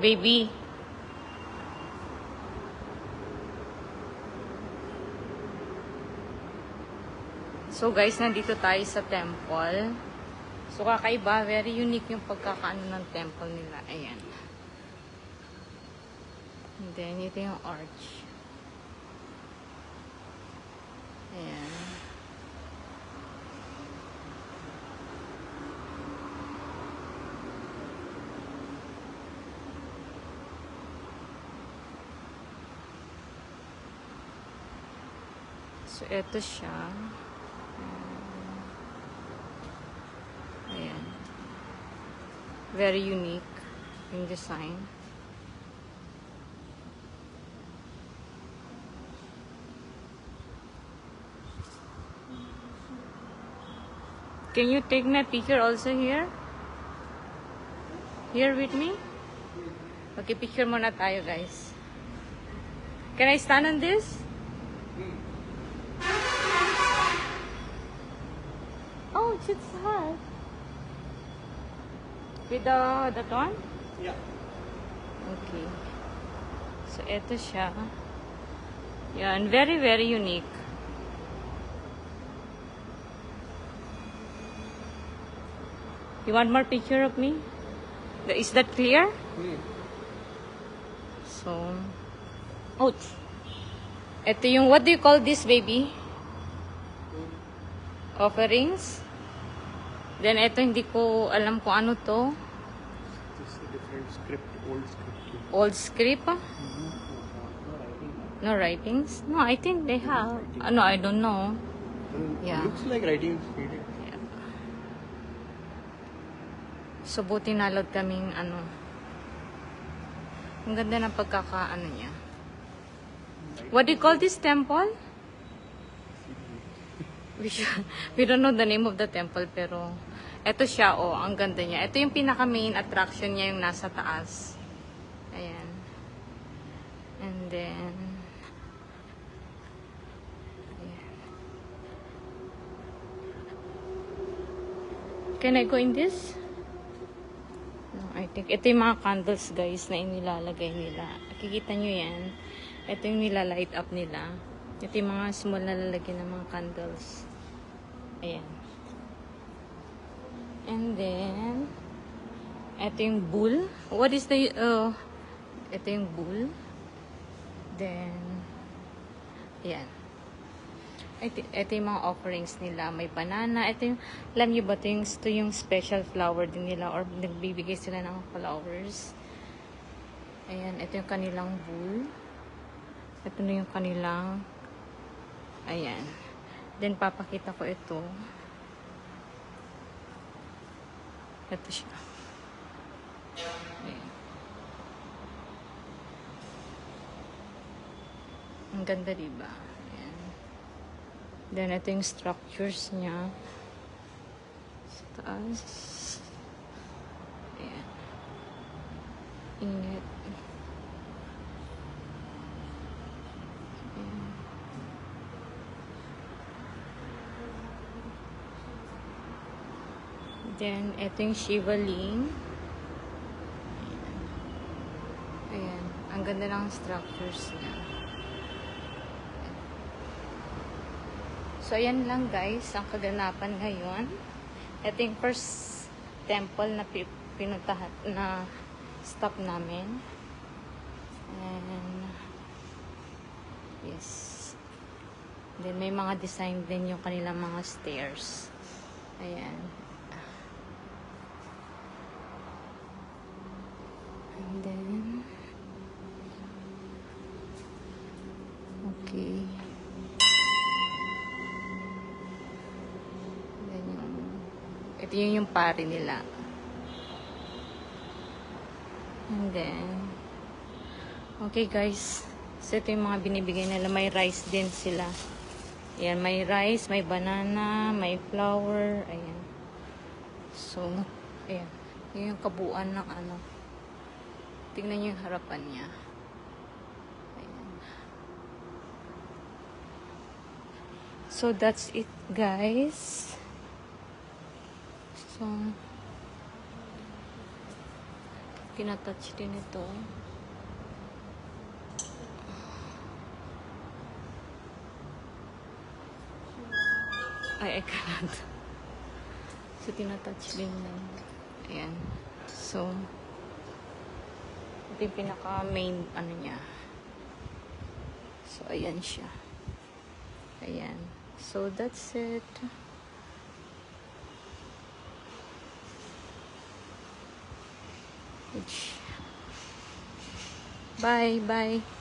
Baby. So guys, nandito tayo sa temple. So kakaiba, very unique yung pagkakaano ng temple nila. Ayan. And then, ito yung arch. Ayan. So, ito siya. Ayan. Very unique yung design. Can you take my picture also here? Here with me? Okay, picture muna tayo guys. Can I stand on this? Oh, it's hard. With the, that one? Yeah. Okay. So, ito siya. Yan, very, very unique. You want more picture of me? Is that clear? So, ouch. Ito yung, what do you call this, baby? Offerings. Then, ito hindi ko alam kung ano to. This is a different script, old script. Old script, ah? No writings? No, I think they have. Uh, no, I don't know. Yeah. Looks like writing faded. So, buti nalod kaming ano. Ang ganda ng pagkakaano niya. What do you call this temple? We, don't know the name of the temple, pero eto siya, oh, ang ganda niya. Ito yung pinaka main attraction niya, yung nasa taas. Ayan. And then, ayan. Can I go in this? No, I think, ito yung mga candles guys na inilalagay nila. Kikita nyo yan. Ito yung nilalight up nila. Ito yung mga small na lalagyan ng mga candles. Ayan. And then, ito yung bull. What is the, uh, ito yung bull. Then, ayan. Ito, ito yung mga offerings nila. May banana. Ito yung, alam niyo ba ito yung, ito yung special flower din nila or nagbibigay sila ng flowers. Ayan, ito yung kanilang bull. Ito na yung kanilang, ayan. Then, papakita ko ito. Ito siya. Ayan. Ang ganda, diba? Ayan. Then, ito yung structures niya. Sa taas. Ayan. Ingat. Ayan. Then, ito yung Shiva Ling. Ayan. Ayan. Ang ganda ng structures niya. So, ayan lang guys, ang kaganapan ngayon. Ito yung first temple na pi- pinuntahan, na stop namin. And, yes. Then, may mga design din yung kanilang mga stairs. Ayan. And then, okay. Then yung, ito yung yung pari nila. And then, okay guys, so ito yung mga binibigay nila. May rice din sila. Ayan, may rice, may banana, may flour, ayan. So, ayan. Yun yung kabuuan ng ano. Tingnan niyo yung harapan niya. Ayan. So, that's it, guys. So, tinatouch din ito. Ay, I cannot. So, tinatouch din lang. Ayan. So, ito yung pinaka main ano niya. So, ayan siya. Ayan. So, that's it. Bye, bye.